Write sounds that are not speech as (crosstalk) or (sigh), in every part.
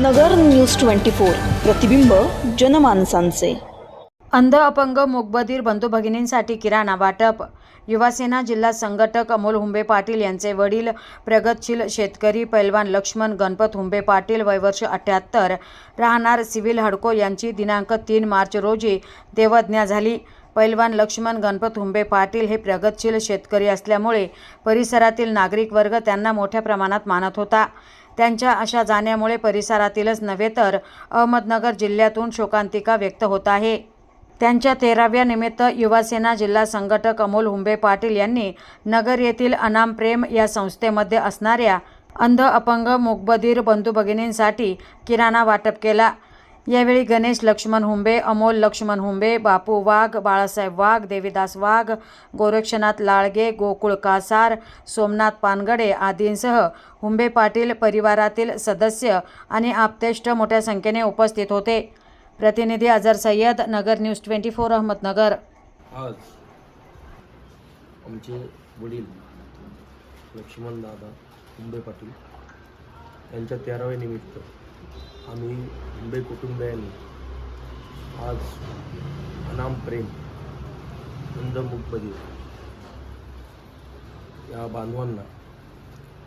नगर news twenty four. प्रतिबिंब जनमानसांचे. अंध अपंग मुकबधीर बंधू भगिनींसाठी किराणा वाटप. युवासेना जिल्हा संघटक अमोल हुंबे पाटील यांचे वडील प्रगतशील शेतकरी पैलवान लक्ष्मण गणपत हुंबे पाटील वयवर्ष अठ्याहत्तर राहणार सिव्हिल हडको यांची दिनांक तीन मार्च रोजी देवज्ञा झाली. पैलवान लक्ष्मण गणपत हुंबे पाटील हे प्रगतशील शेतकरी असल्यामुळे परिसरातील नागरिक वर्ग त्यांना मोठ्या प्रमाणात मानत होता. त्यांच्या अशा जाण्यामुळे परिसरातीलच नव्हे तर अहमदनगर जिल्ह्यातून शोकांतिका व्यक्त होत आहे. त्यांच्या तेराव्या निमित्त युवासेना जिल्हा संघटक अमोल हुंबे पाटील यांनी नगर येथील अनामप्रेम या संस्थेमध्ये असणाऱ्या अंध अपंग मूकबधीर बंधू भगिनींसाठी किराणा वाटप केला. यावेळी गणेश लक्ष्मण हुंबे अमोल लक्ष्मण हुंबे बापू वाघ बाळासाहेब वाघ देवीदास वाघ गोरक्षनाथ लाळगे गोकुळ कासार सोमनाथ पानगडे आदींसह हुंबे पाटील परिवारातील सदस्य आणि आप्तेष्ट मोठ्या संख्येने उपस्थित होते. प्रतिनिधी Azhar Sayyad Nagar news twenty four Ahmednagar. आज आमचे वडील लक्ष्मण दादा हुंबे पाटील यांच्या तेराव्या निमित्त आम्ही हुंबे कुटुंबियांनी आज अनाम प्रेम अंध या बांधवांना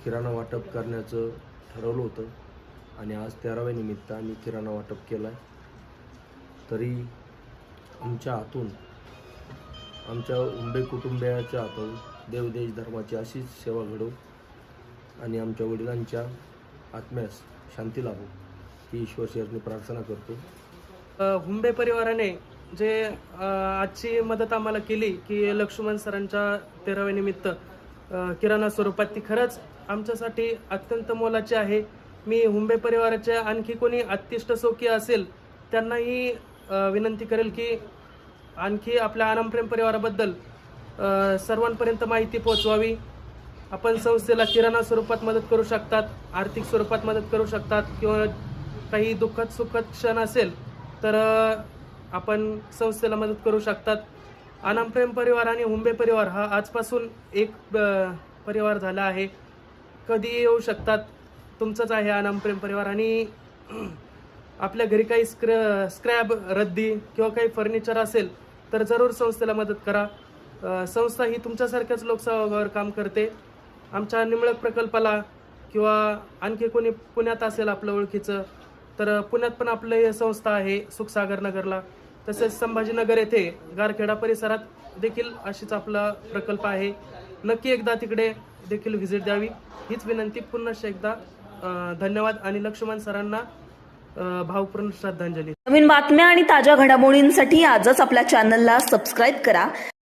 किराणा वाटप करण्याचं ठरवलं होतं आणि आज तेराव्या निमित्त आम्ही किराणा वाटप केला आहे तरी आमच्या हातून आमच्या उंबे कुटुंबियाच्या हातून देवदेश धर्माची अशीच सेवा घडो आणि आमच्या वडिलांच्या आत्म्यास शांती लाभू. ती ईश्वर शेरने प्रार्थना करतो. हुंबे परिवाराने जे आजची मदत आम्हाला केली की लक्ष्मण सरांच्या तेराव्या निमित्त किराणा स्वरूपात ती खरंच आमच्यासाठी अत्यंत मोलाची आहे. मी हुंबे परिवाराचे आणखी कोणी अतिष्ट सौकी असेल त्यांनाही विनंती करेल की आणखी आपल्या आनंदप्रेम परिवाराबद्दल सर्वांपर्यंत माहिती पोहोचवावी. आपण संस्थेला किराणा स्वरूपात मदत करू शकतात आर्थिक स्वरूपात मदत करू शकतात किंवा काही दुःखद सुखद क्षण असेल तर आपण संस्थेला मदत करू शकतात. अनामप्रेम परिवार आणि हुंबे परिवार हा आजपासून एक परिवार झाला आहे. कधी येऊ शकतात. तुमचंच आहे अनामप्रेम परिवार आणि (clears throat) आपल्या घरी काही स्क्र स्क्रॅब रद्दी किंवा काही फर्निचर असेल तर जरूर संस्थेला मदत करा. संस्था ही तुमच्यासारख्याच लोकसहभागावर काम करते. आमच्या निमळक प्रकल्पाला किंवा आणखी कोणी पुण्यात असेल आपलं ओळखीचं तर पुण्यात पण आपलं हे संस्था आहे सुखसागर नगरला. तसेच संभाजीनगर येथे गारखेडा परिसरात देखील अशीच आपला प्रकल्प आहे. नक्की एकदा तिकडे देखील व्हिजिट द्यावी. हीच विनंती पुन्हा एकदा धन्यवाद आणि लक्ष्मण सरांना भावपूर्ण श्रद्धांजली. नवीन बातम्या आणि ताज्या घडामोडींसाठी आजच आपल्या चॅनलला सबस्क्राईब करा.